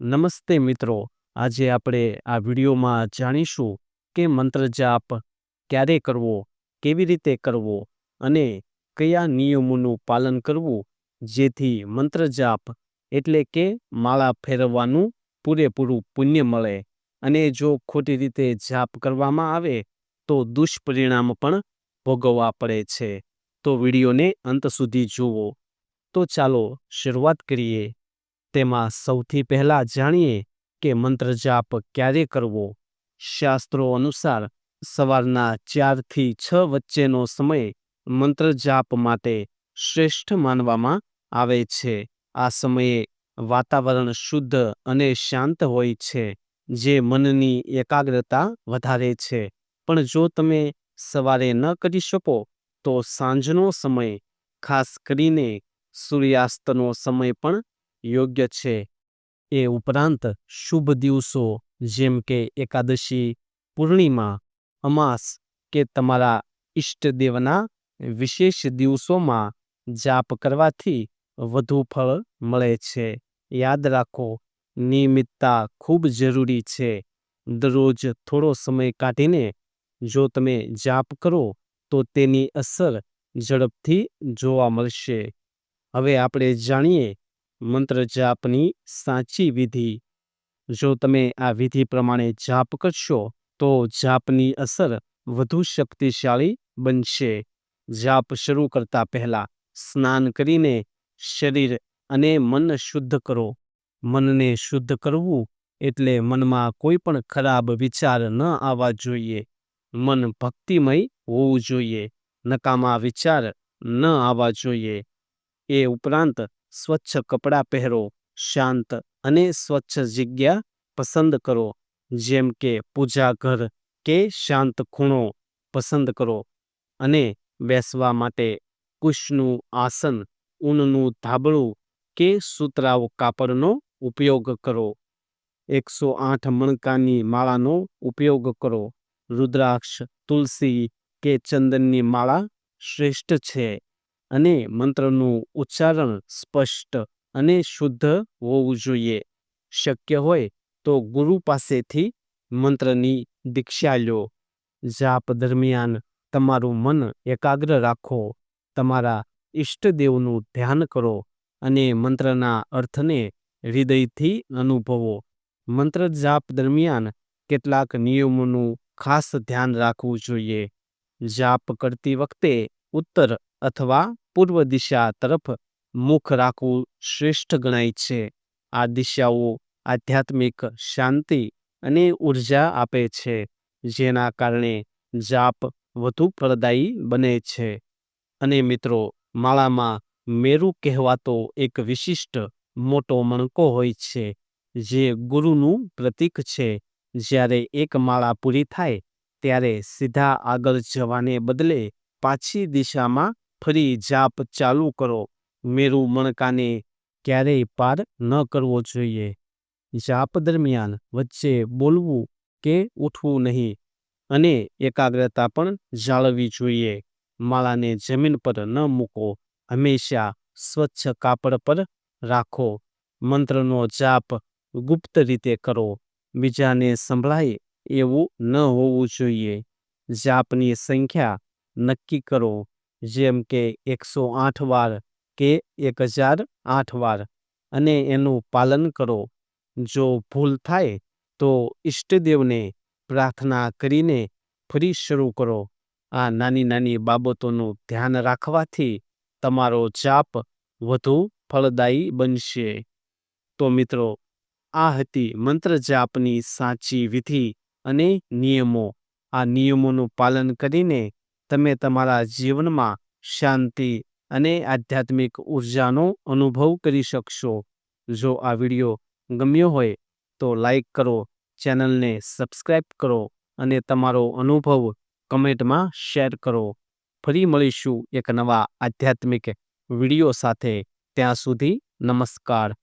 નમસ્તે મિત્રો. આજે આપણે આ વિડીયોમાં જાણીશું કે મંત્ર જાપ ક્યારે કરવો, કેવી રીતે કરવો અને કયા નિયમોનું પાલન કરવું, જેથી મંત્ર જાપ એટલે કે માળા ફેરવવાનું પૂરેપૂરું પુણ્ય મળે. અને જો ખોટી રીતે જાપ કરવામાં આવે, તો દુષ્પરિણામ પણ ભોગવવા પડે છે. તો વિડીયોને અંત સુધી જુઓ. તો ચાલો શરૂઆત કરીએ. તેમાં સૌથી પહેલા જાણીએ કે મંત્ર જાપ ક્યારે કરવો. શાસ્ત્રો અનુસાર સવારના ચારથી છ વચ્ચેનો સમય મંત્ર જાપ માટે શ્રેષ્ઠ માનવામાં આવે છે. આ સમયે વાતાવરણ શુદ્ધ અને શાંત હોય છે, જે મનની એકાગ્રતા વધારે છે. પણ જો તમે સવારે ન કરી શકો, તો સાંજનો સમય, ખાસ કરીને સૂર્યાસ્તનો સમય પણ યોગ્ય છે. એ ઉપરાંત શુભ દિવસો, જેમ કે એકાદશી પૂર્ણિમા, અમાસ કે તમારા ઈષ્ટદેવના વિશેષ દિવસોમાં જાપ કરવાથી વધુ ફળ મળે છે. યાદ રાખો, નિયમિતતા ખૂબ જરૂરી છે. દરરોજ થોડો સમય કાઢીને જો તમે જાપ કરો, તો તેની અસર ઝડપથી જોવા મળશે. હવે આપણે જાણીએ મંત્ર જાપની સાચી વિધિ. જો તમે આ વિધિ પ્રમાણે જાપ કરશો, તો જાપની અસર વધુ શક્તિશાળી બનશે. જાપ શરૂ કરતા પહેલા સ્નાન કરીને શરીર અને મન શુદ્ધ કરો. મનને શુદ્ધ કરવું એટલે મનમાં કોઈ પણ ખરાબ વિચાર ન આવવા જોઈએ. મન ભક્તિમય હોવું જોઈએ. નકામા વિચાર ન આવવા જોઈએ. એ ઉપરાંત સ્વચ્છ કપડાં પહેરો, શાંત અને સ્વચ્છ જગ્યા પસંદ કરો. જેમ કે પૂજા ઘર કે શાંત ખૂણો પસંદ કરો અને બેસવા માટે કુશનું આસન, ઊનનું ધાબળું કે સુતરાઉ કાપડનો ઉપયોગ કરો. એકસો આઠ મણકાની માળાનો ઉપયોગ કરો. રુદ્રાક્ષ, તુલસી કે ચંદનની માળા શ્રેષ્ઠ છે. અને મંત્રનું ઉચ્ચારણ સ્પષ્ટ અને શુદ્ધ હોવું જોઈએ. શક્ય હોય તો ગુરુ પાસેથી મંત્રની દીક્ષા લો. જાપ દરમિયાન તમારું મન એકાગ્ર રાખો. તમારા ઈષ્ટદેવનું ધ્યાન કરો અને મંત્રના અર્થને હૃદયથી અનુભવો. મંત્ર જાપ દરમિયાન કેટલાક નિયમોનું ખાસ ધ્યાન રાખવું જોઈએ. જાપ કરતી વખતે ઉત્તર અથવા પૂર્વ દિશા તરફ મુખ રાખવું શ્રેષ્ઠ ગણાય છે. આ દિશાઓ આધ્યાત્મિક શાંતિ અને ઊર્જા આપે છે, જેના કારણે જાપ વધુ ફળદાયી બને છે. અને મિત્રો, માળામાં મેરુ કહેવાતો એક વિશિષ્ટ મોટો મણકો હોય છે, જે ગુરુનું પ્રતીક છે. જ્યારે એક માળા પૂરી થાય, ત્યારે સીધા આગળ જવાને બદલે પાછી દિશામાં ફરી જાપ ચાલુ કરો. મેરુ મણકાને ક્યારેય પાર ન કરવો જોઈએ. જાપ દરમિયાન વચ્ચે બોલવું કે ઉઠવું નહીં અને એકાગ્રતા પણ જાળવવી જોઈએ. માળાને જમીન પર ન મૂકો. હંમેશા સ્વચ્છ કાપડ પર રાખો. મંત્રનો જાપ ગુપ્ત રીતે કરો. બીજાને સંભળાય એવું ન હોવું જોઈએ. જાપની સંખ્યા નક્કી કરો. જેમ કે એકસો આઠ વાર કે એક હજાર આઠ વાર. અને એનું પાલન કરો. જો ભૂલ થાય તો ઈષ્ટદેવને પ્રાર્થના કરીને ફરી શરૂ કરો. આ નાની નાની બાબતોનું ધ્યાન રાખવાથી તમારો જાપ વધુ ફળદાયી બનશે. તો મિત્રો, આ હતી મંત્ર જાપની સાચી વિધિ અને નિયમો. આ નિયમોનું પાલન કરીને તમે તમારા જીવનમાં શાંતિ અને આધ્યાત્મિક ઉર્જાનો અનુભવ કરી શકશો. જો આ વીડિયો ગમ્યો હોય તો લાઈક કરો, ચેનલને સબસ્ક્રાઈબ કરો અને તમારો અનુભવ કમેન્ટમાં શેર કરો. ફરી મળીશું એક નવા આધ્યાત્મિક વીડિયો સાથે. ત્યાં સુધી નમસ્કાર.